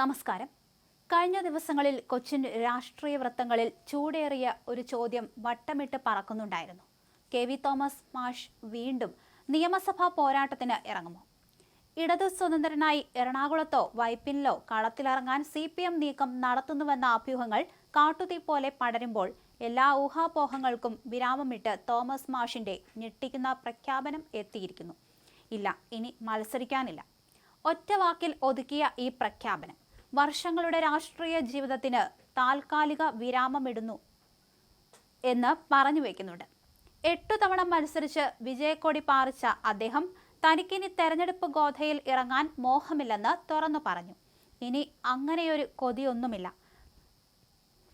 നമസ്കാരം. കഴിഞ്ഞ ദിവസങ്ങളിൽ കൊച്ചിൻ രാഷ്ട്രീയ വൃത്തങ്ങളിൽ ചൂടേറിയ ഒരു ചോദ്യം വട്ടമിട്ട് പറക്കുന്നുണ്ടായിരുന്നു. കെ വി തോമസ് മാഷ് വീണ്ടും നിയമസഭാ പോരാട്ടത്തിന് ഇറങ്ങുമോ? ഇടതു സ്വതന്ത്രനായി എറണാകുളത്തോ വൈപ്പിനിലോ കളത്തിലിറങ്ങാൻ സി പി എം നീക്കം നടത്തുന്നുവെന്ന അഭ്യൂഹങ്ങൾ കാട്ടുതീ പോലെ പടരുമ്പോൾ എല്ലാ ഊഹാപോഹങ്ങൾക്കും വിരാമമിട്ട് തോമസ് മാഷിന്റെ ഞെട്ടിക്കുന്ന പ്രഖ്യാപനം എത്തിയിരിക്കുന്നു. ഇല്ല ഇനി മത്സരിക്കാനില്ല. ഒറ്റ വാക്കിൽ ഒതുക്കിയ ഈ പ്രഖ്യാപനം. വർഷങ്ങളുടെ രാഷ്ട്രീയ ജീവിതത്തിന് താൽക്കാലിക വിരാമമിടുന്നു എന്ന് പറഞ്ഞു വയ്ക്കുന്നുണ്ട് എട്ടു തവണ മത്സരിച്ച് വിജയക്കൊടി പാറിച്ച അദ്ദേഹം തനിക്കിനി തെരഞ്ഞെടുപ്പ് ഗോധയിൽ ഇറങ്ങാൻ മോഹമില്ലെന്ന് തുറന്നു പറഞ്ഞു. ഇനി അങ്ങനെയൊരു കൊതിയൊന്നുമില്ല.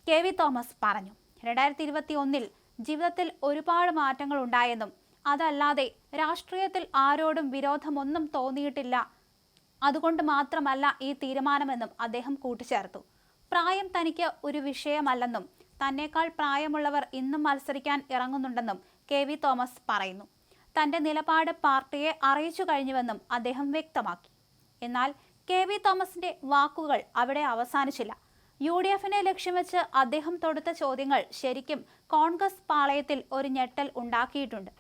കെ വി തോമസ് പറഞ്ഞു. രണ്ടായിരത്തി ഇരുപത്തി ഒന്നിൽ ജീവിതത്തിൽ ഒരുപാട് മാറ്റങ്ങൾ ഉണ്ടായെന്നും അതല്ലാതെ രാഷ്ട്രീയത്തിൽ ആരോടും വിരോധമൊന്നും തോന്നിയിട്ടില്ല അതുകൊണ്ട് മാത്രമല്ല ഈ തീരുമാനമെന്നും അദ്ദേഹം കൂട്ടിച്ചേർത്തു. പ്രായം തനിക്ക് ഒരു വിഷയമല്ലെന്നും തന്നേക്കാൾ പ്രായമുള്ളവർ ഇന്നും മത്സരിക്കാൻ ഇറങ്ങുന്നുണ്ടെന്നും കെ വി തോമസ് പറയുന്നു. തന്റെ നിലപാട് പാർട്ടിയെ അറിയിച്ചു കഴിഞ്ഞുവെന്നും അദ്ദേഹം വ്യക്തമാക്കി. എന്നാൽ കെ വി തോമസിന്റെ വാക്കുകൾ അവിടെ അവസാനിച്ചില്ല. യു ഡി എഫിനെ ലക്ഷ്യം വെച്ച് അദ്ദേഹം തൊടുത്ത ചോദ്യങ്ങൾ ശരിക്കും കോൺഗ്രസ് പാളയത്തിൽ ഒരു ഞെട്ടൽ ഉണ്ടാക്കിയിട്ടുണ്ട്.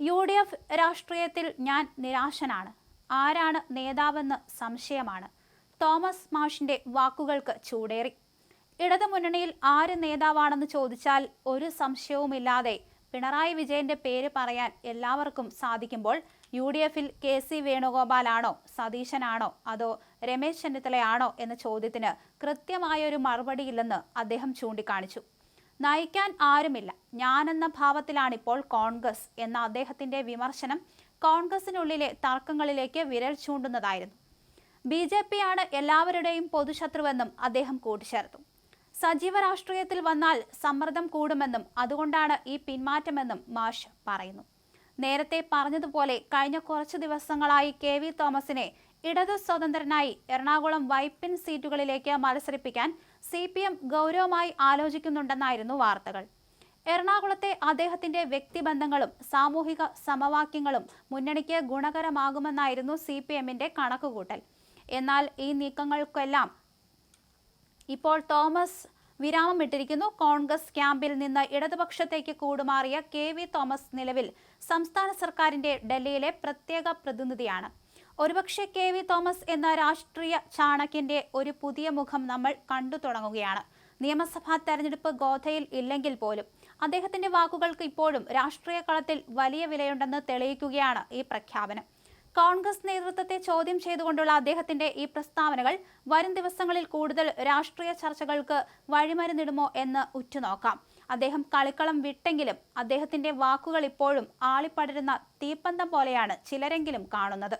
യു ഡി എഫ് രാഷ്ട്രീയത്തിൽ ഞാൻ നിരാശനാണ്. ആരാണ് നേതാവെന്ന് സംശയമാണ്. തോമസ് മാഷിന്റെ വാക്കുകൾക്ക് ചൂടേറി. ഇടതുമുന്നണിയിൽ ആര് നേതാവാണെന്ന് ചോദിച്ചാൽ ഒരു സംശയവുമില്ലാതെ പിണറായി വിജയന്റെ പേര് പറയാൻ എല്ലാവർക്കും സാധിക്കുമ്പോൾ യു ഡി എഫിൽ കെ സി വേണുഗോപാലാണോ സതീശനാണോ അതോ രമേശ് ചെന്നിത്തലയാണോ എന്ന ചോദ്യത്തിന് കൃത്യമായൊരു മറുപടിയില്ലെന്ന് അദ്ദേഹം ചൂണ്ടിക്കാണിച്ചു. നയിക്കാൻ ആരുമില്ല. ഞാനെന്ന ഭാവത്തിലാണിപ്പോൾ കോൺഗ്രസ് എന്ന അദ്ദേഹത്തിന്റെ വിമർശനം കോൺഗ്രസിനുള്ളിലെ തർക്കങ്ങളിലേക്ക് വിരൽ ചൂണ്ടുന്നതായിരുന്നു. ബി ജെ പി ആണ് എല്ലാവരുടെയും പൊതുശത്രുവെന്നും അദ്ദേഹം കൂട്ടിച്ചേർത്തു. സജീവ രാഷ്ട്രീയത്തിൽ വന്നാൽ സമ്മർദ്ദം കൂടുമെന്നും അതുകൊണ്ടാണ് ഈ പിന്മാറ്റമെന്നും മാഷ് പറയുന്നു. നേരത്തെ പറഞ്ഞതുപോലെ കഴിഞ്ഞ കുറച്ചു ദിവസങ്ങളായി കെ വി തോമസിനെ ഇടതു സ്വതന്ത്രനായി എറണാകുളം വൈപ്പിൻ സീറ്റുകളിലേക്ക് മത്സരിപ്പിക്കാൻ സി പി എം ഗൗരവമായി ആലോചിക്കുന്നുണ്ടെന്നായിരുന്നു വാർത്തകൾ. എറണാകുളത്തെ അദ്ദേഹത്തിന്റെ വ്യക്തിബന്ധങ്ങളും സാമൂഹിക സമവാക്യങ്ങളും മുന്നണിക്ക് ഗുണകരമാകുമെന്നായിരുന്നു സി പി എമ്മിന്റെ കണക്കുകൂട്ടൽ. എന്നാൽ ഈ നീക്കങ്ങൾക്കെല്ലാം ഇപ്പോൾ തോമസ് വിരാമം വിരാമമിട്ടിരിക്കുന്നു കോൺഗ്രസ് ക്യാമ്പിൽ നിന്ന് ഇടതുപക്ഷത്തേക്ക് കൂടുമാറിയ കെ വി തോമസ് നിലവിൽ സംസ്ഥാന സർക്കാരിന്റെ ഡൽഹിയിലെ പ്രത്യേക പ്രതിനിധിയാണ്. ഒരുപക്ഷെ കെ വി തോമസ് എന്ന രാഷ്ട്രീയ ചാണക്യന്റെ ഒരു പുതിയ മുഖം നമ്മൾ കണ്ടു തുടങ്ങുകയാണ്. നിയമസഭാ തെരഞ്ഞെടുപ്പ് ഗോധയിൽ ഇല്ലെങ്കിൽ പോലും അദ്ദേഹത്തിന്റെ വാക്കുകൾക്ക് ഇപ്പോഴും രാഷ്ട്രീയ കളത്തിൽ വലിയ വിലയുണ്ടെന്ന് തെളിയിക്കുകയാണ് ഈ പ്രഖ്യാപനം. കോൺഗ്രസ് നേതൃത്വത്തെ ചോദ്യം ചെയ്തുകൊണ്ടുള്ള അദ്ദേഹത്തിന്റെ ഈ പ്രസ്താവനകൾ വരും ദിവസങ്ങളിൽ കൂടുതൽ രാഷ്ട്രീയ ചർച്ചകൾക്ക് വഴിമരുന്നിടുമോ എന്ന് ഉറ്റുനോക്കാം. അദ്ദേഹം കളിക്കളം വിട്ടെങ്കിലും അദ്ദേഹത്തിന്റെ വാക്കുകൾ ഇപ്പോഴും ആളിപ്പടരുന്ന തീപ്പന്തം പോലെയാണ് ചിലരെങ്കിലും കാണുന്നത്.